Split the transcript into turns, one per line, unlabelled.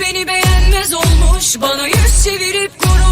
Beni beğenmez olmuş. Bana yüz çevirip gururlu